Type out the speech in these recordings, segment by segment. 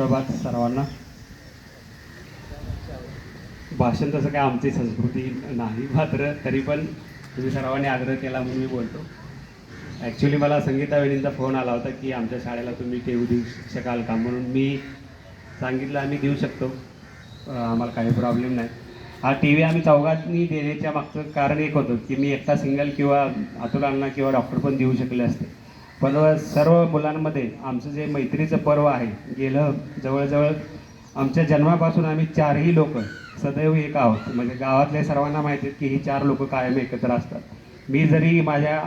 सुप्रभात सर्वांना. भाषण तसं काय आमची संस्कृती नाही मात्र तरी पण तुम्ही सर्वांनी आग्रह केला म्हणून मी बोलतो. ॲक्च्युली मला संगीता वेणींचा फोन आला होता की आमच्या शाळेला तुम्ही ठेवू देऊ शकाल का म्हणून मी सांगितलं आम्ही देऊ शकतो. आम्हाला काही प्रॉब्लेम नाही. हा टी व्ही आम्ही चौघांनी देण्याच्या मागचं कारण एक होतं की मी एकटा सिंगल किंवा अतुलांना किंवा डॉक्टर पण देऊ शकले असते. पण सर्व मुलांमध्ये आमचं जे मैत्रीचं पर्व आहे गेलं जवळजवळ आमच्या जन्मापासून आम्ही चारही लोक सदैव एक आहोत. म्हणजे गावातल्या सर्वांना माहिती आहे की ही चार लोक कायम एकत्र असतात. मी जरी माझ्या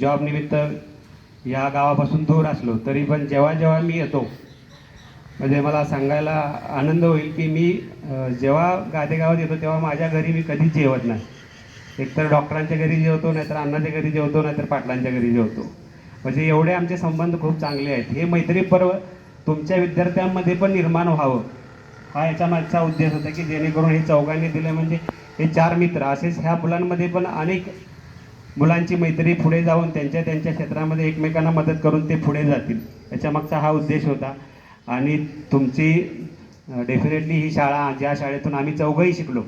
जॉबनिमित्त या गावापासून दूर असलो तरी पण जेव्हा जेव्हा मी येतो म्हणजे मला सांगायला आनंद होईल की मी जेव्हा गादेगावात येतो तेव्हा माझ्या घरी मी कधीच जेवत नाही. एकतर डॉक्टरांच्या घरी जेवतो नाहीतर अण्णाच्या घरी जेवतो नाहीतर पाटलांच्या घरी जेवतो. म्हणजे एवढे आमचे संबंध खूप चांगले आहेत. हे मैत्री पर्व तुमच्या विद्यार्थ्यांमध्ये पण निर्माण व्हावं. हा याच्या मागचा उद्देश होता की जेणेकरून हे चौघांनी दिले म्हणजे हे चार मित्र असेच ह्या मुलांमध्ये पण अनेक मुलांची मैत्री पुढे जाऊन त्यांच्या त्यांच्या क्षेत्रामध्ये एकमेकांना मदत करून ते पुढे जातील. याच्या मागचा हा उद्देश होता. आणि तुमची डेफिनेटली ही शाळा ज्या शाळेतून आम्ही चौघंही शिकलो.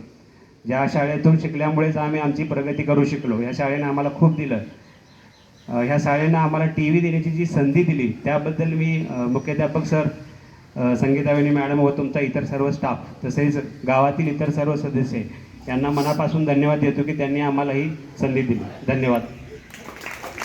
ज्या शाळेतून शिकल्यामुळेच आम्ही आमची प्रगती करू शिकलो. या शाळेने आम्हाला खूप दिलं. ह्या शाळेनं आम्हाला टी व्ही देण्याची जी संधी दिली त्याबद्दल मी मुख्याध्यापक सर संगीतावेणी मॅडम व तुमचा इतर सर्व स्टाफ तसेच गावातील इतर सर्व सदस्य यांना मनापासून धन्यवाद देतो की त्यांनी आम्हाला ही संधी दिली. धन्यवाद.